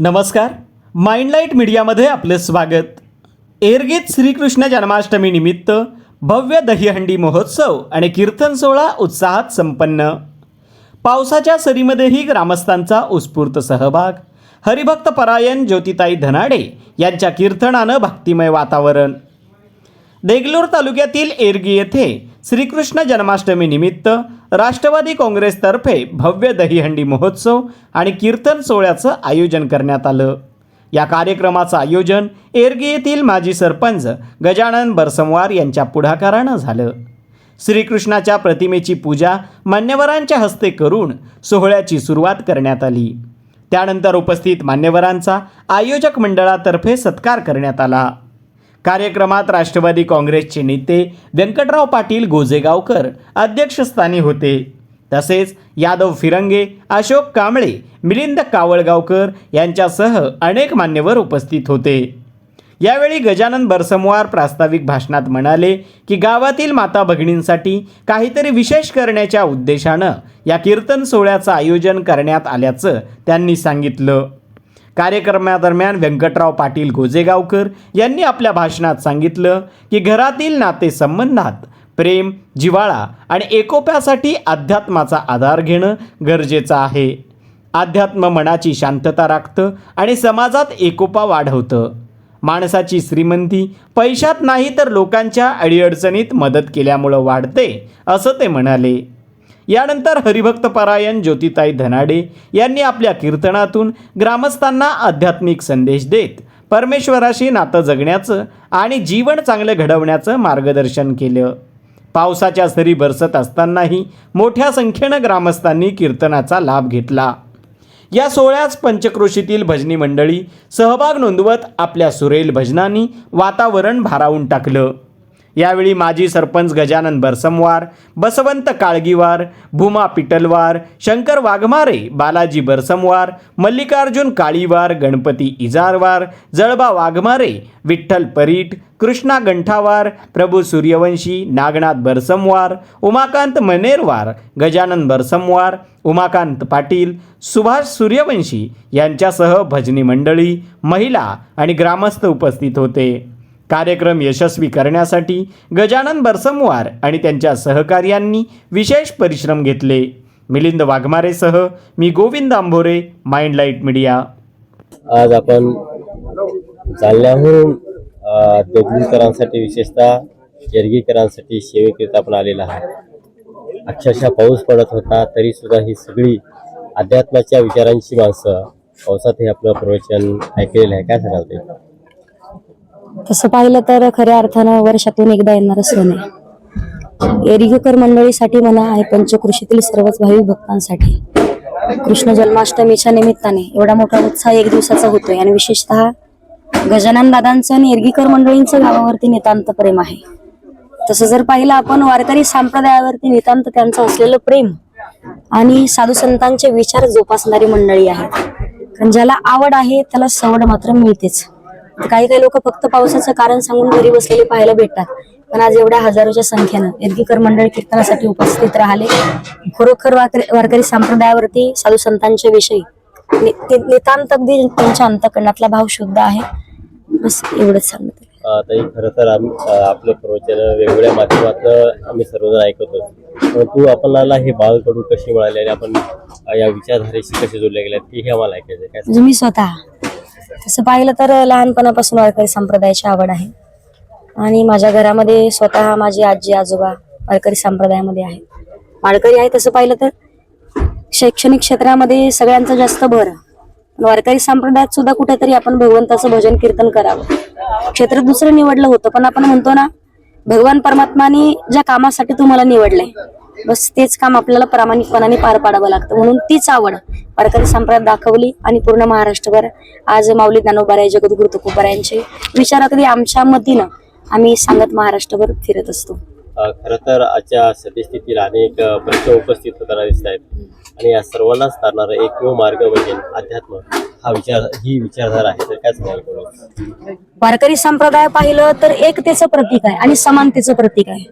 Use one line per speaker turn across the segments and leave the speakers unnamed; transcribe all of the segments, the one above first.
नमस्कार. माइंडलाईट मीडियामध्ये आपलं स्वागत. एरगीत श्रीकृष्ण जन्माष्टमी निमित्त भव्य दहीहंडी महोत्सव आणि कीर्तन सोहळा उत्साहात संपन्न. पावसाच्या सरीमध्येही ग्रामस्थांचा उत्स्फूर्त सहभाग. हरिभक्त परायण ज्योतिताई धनाडे यांच्या कीर्तनानं भक्तिमय वातावरण. देगलूर तालुक्यातील एरगी येथे श्रीकृष्ण जन्माष्टमी निमित्त राष्ट्रवादी काँग्रेसतर्फे भव्य दहीहंडी महोत्सव आणि कीर्तन सोहळ्याचं आयोजन करण्यात आलं. या कार्यक्रमाचं आयोजन एरगी येथील माजी सरपंच गजानन बरसमवार यांच्या पुढाकारानं झालं. श्रीकृष्णाच्या प्रतिमेची पूजा मान्यवरांच्या हस्ते करून सोहळ्याची सुरुवात करण्यात आली. त्यानंतर उपस्थित मान्यवरांचा आयोजक मंडळातर्फे सत्कार करण्यात आला. कार्यक्रमात राष्ट्रवादी काँग्रेसचे नेते व्यंकटराव पाटील गोजेगावकर अध्यक्षस्थानी होते. तसेच यादव फिरंगे अशोक कांबळे मिलिंद कावळगावकर यांच्यासह अनेक मान्यवर उपस्थित होते. यावेळी गजानन बरसमवार प्रास्ताविक भाषणात म्हणाले की गावातील माता भगिनींसाठी काहीतरी विशेष करण्याच्या उद्देशानं या कीर्तन सोहळ्याचं आयोजन करण्यात आल्याचं त्यांनी सांगितलं. कार्यक्रमादरम्यान व्यंकटराव पाटील गोजेगावकर यांनी आपल्या भाषणात सांगितलं की घरातील नातेसंबंधात प्रेम जिव्हाळा आणि एकोप्यासाठी अध्यात्माचा आधार घेणं गरजेचं आहे. अध्यात्म मनाची शांतता राखतं आणि समाजात एकोपा वाढवतं. माणसाची श्रीमंती पैशात नाही तर लोकांच्या अडीअडचणीत मदत केल्यामुळं वाढते असं ते म्हणाले. यानंतर हरिभक्त परायण ज्योतिताई धनाडे यांनी आपल्या कीर्तनातून ग्रामस्थांना आध्यात्मिक संदेश देत परमेश्वराशी नातं जगण्याचं आणि जीवन चांगलं घडवण्याचं मार्गदर्शन केलं. पावसाच्या सरी बरसत असतानाही मोठ्या संख्येनं ग्रामस्थांनी कीर्तनाचा लाभ घेतला. या सोहळ्यास पंचक्रोशीतील भजनी मंडळी सहभाग नोंदवत आपल्या सुरेल भजनांनी वातावरण भारावून टाकलं. यावेळी माजी सरपंच गजानन बरसमवार बसवंत काळगीवार भूमा पिटलवार शंकर वाघमारे बालाजी बरसमवार मल्लिकार्जुन काळीवार गणपती इजारवार जळबा वाघमारे विठ्ठल परीट कृष्णा गंठावार प्रभू सूर्यवंशी नागनाथ बरसमवार उमाकांत मनेरवार गजानन बरसमवार उमाकांत पाटील सुभाष सूर्यवंशी यांच्यासह भजनी मंडळी महिला आणि ग्रामस्थ उपस्थित होते. कार्यक्रम यशस्वी करण्यासाठी गजानन बरसमवार आणि त्यांच्या सहकार्यांनी विशेष परिश्रम घेतले. मिलिंद वाघमारेसह मी गोविंद आंभोरे माइंडलाईट मीडिया.
आज आपण जालन्याहून देगलूरकरांसाठी विशेषतः शेरगीकरांसाठी सेवेकरीत आपण आलेला आहे अक्षरशः पाऊस पडत होता तरी सुद्धा ही सगळी अध्यात्माच्या विचारांची माणसं पावसात हे आपलं प्रवचन ऐकलेलं आहे. काय सांगाल ते?
तसं पाहिलं तर खऱ्या अर्थानं वर्षातून एकदा येणारं सण आहे. एरिगकर मंडळीसाठी म्हणा आणि पंचकृषीतील सर्वच भाविक भक्तांसाठी. कृष्ण जन्माष्टमीच्या निमित्ताने एवढा मोठा उत्साह एक दिवसाचा होतोय आणि विशेषतः गजानन दादांचं आणि एरगीकर मंडळींचं गावावरती नितांत प्रेम आहे. तसं जर पाहिलं आपण वारकरी संप्रदायावरती नितांत त्यांचं असलेलं प्रेम आणि साधू संतांचे विचार जोपासणारी मंडळी आहेत. कारण ज्याला आवड आहे त्याला सवड मात्र मिळतेच. काही काही लोक फक्त पावसाचं कारण सांगून घरी बसलेले पाहायला भेटतात. पण आज एवढ्या हजारोच्या संख्येनं एरगीकर मंडळ कीर्तनासाठी उपस्थित राहिले. खरोखर वारकरी संप्रदायावरती साधू संतांच्या विषयी नितांत अगदी त्यांच्या अंतकरणातला भाव शुद्ध आहे. बस एवढंच सांगत.
खरं तर आम्ही आपलं प्रवचन वेगवेगळ्या माध्यमातून आम्ही सर्वजण ऐकतो परंतु आपल्याला हे बाळकडू कशी मिळाली आणि आपण या विचारधारेशी कसे जोडले गेले ते हे आम्हाला ऐकायचं. काय
म्हणजे मी स्वतः तसं पाहिलं तर लहानपणापासून वारकरी संप्रदायाची आवड आहे. आणि माझ्या घरामध्ये स्वतः माझी आजी आजोबा वारकरी संप्रदायामध्ये आहे. वारकरी आहे तसं पाहिलं तर शैक्षणिक क्षेत्रामध्ये सगळ्यांचा जास्त भर. वारकरी संप्रदायात सुद्धा कुठेतरी आपण भगवंताचं भजन कीर्तन करावं. क्षेत्र दुसरं निवडलं होतं पण आपण म्हणतो ना भगवान परमात्माने ज्या कामासाठी तुम्हाला निवडलंय बस तेच काम आपल्याला प्रामाणिकपणाने पार पाडावं लागतं. म्हणून तीच आवड वारकरी संप्रदायात दाखवली आणि पूर्ण महाराष्ट्रभर. आज माऊली ज्ञानोबाराय जगद्गुरु तुकोबारायांचे विचार अगदी आमच्या मतीनं आम्ही सांगत महाराष्ट्रभर फिरत असतो.
खर खरं तर आजच्या सद्यस्थितीला अनेक प्रश्न उपस्थित होताना दिसत आहेत आणि या सर्वांनाच तारणारा एकमेव मार्ग म्हणजे अध्यात्म. हा विचार ही विचारधारा आहे तर काय
वारकरी संप्रदाय पाहिलं तर एकतेचं प्रतीक आहे आणि समानतेचं प्रतीक आहे.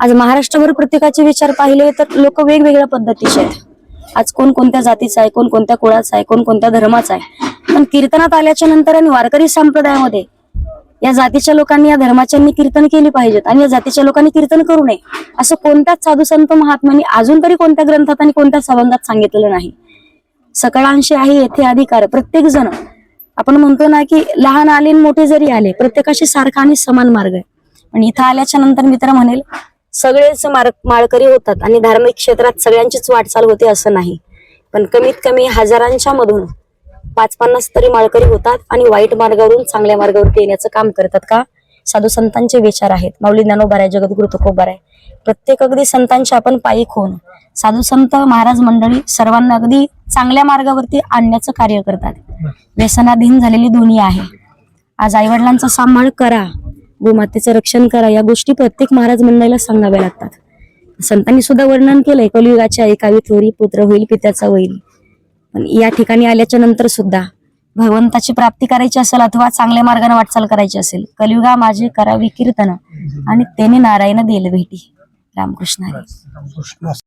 आज महाराष्ट्रभर प्रत्येकाचे विचार पाहिले तर लोक वेगवेगळ्या पद्धतीचे आहेत. आज कोण कोणत्या जातीचा आहे कोण कोणत्या कुळाचा आहे कोण कोणत्या धर्माचा आहे. पण कीर्तनात आल्याच्यानंतर आणि वारकरी संप्रदायामध्ये या जातीच्या लोकांनी या धर्माच्यांनी कीर्तन केली पाहिजेत आणि या जातीच्या लोकांनी कीर्तन करू नये असं कोणत्याच साधू संत महात्म्यांनी अजून तरी कोणत्या ग्रंथात आणि कोणत्या संबंधात सांगितलेलं नाही. सकळांशी आहे येथे अधिकार. प्रत्येक जण आपण म्हणतो ना की लहान आले मोठे जरी आले प्रत्येकाशी सारखा आणि समान मार्ग आहे. आणि इथं आल्याच्यानंतर मित्र म्हणेल सगळेच मार माळकरी होतात आणि धार्मिक क्षेत्रात सगळ्यांचीच वाटचाल होते असं नाही. पण कमीत कमी हजारांच्या मधून पाच पन्नास तरी माळकरी होतात आणि वाईट मार्गावरून चांगल्या मार्गावरती येण्याचं काम करतात का? साधू संतांचे विचार आहेत. माऊली ज्ञानोबार आहे जगद्गुरु तुकोबार आहे प्रत्येक अगदी संतांचे आपण पायी होऊन साधू संत महाराज मंडळी सर्वांना अगदी चांगल्या मार्गावरती आणण्याचं कार्य करतात. व्यसनाधीन झालेली दुनिया आहे. आज आईवडिलांचा सांभाळ करा. गोमातेचं रक्षण करा. या गोष्टी प्रत्येक महाराज मंडळीला सांगाव्या लागतात. संतांनी सुद्धा वर्णन केलंय कलियुगाच्या ऐकावी थोरी पुत्र होईल पित्याचा होईल. पण या ठिकाणी आल्याच्यानंतर सुद्धा भगवंताची प्राप्ती करायची असेल अथवा चांगल्या मार्गाने वाटचाल करायची असेल कलियुगा माझे करावी कीर्तन आणि त्याने नारायण देईल भेटी. रामकृष्ण.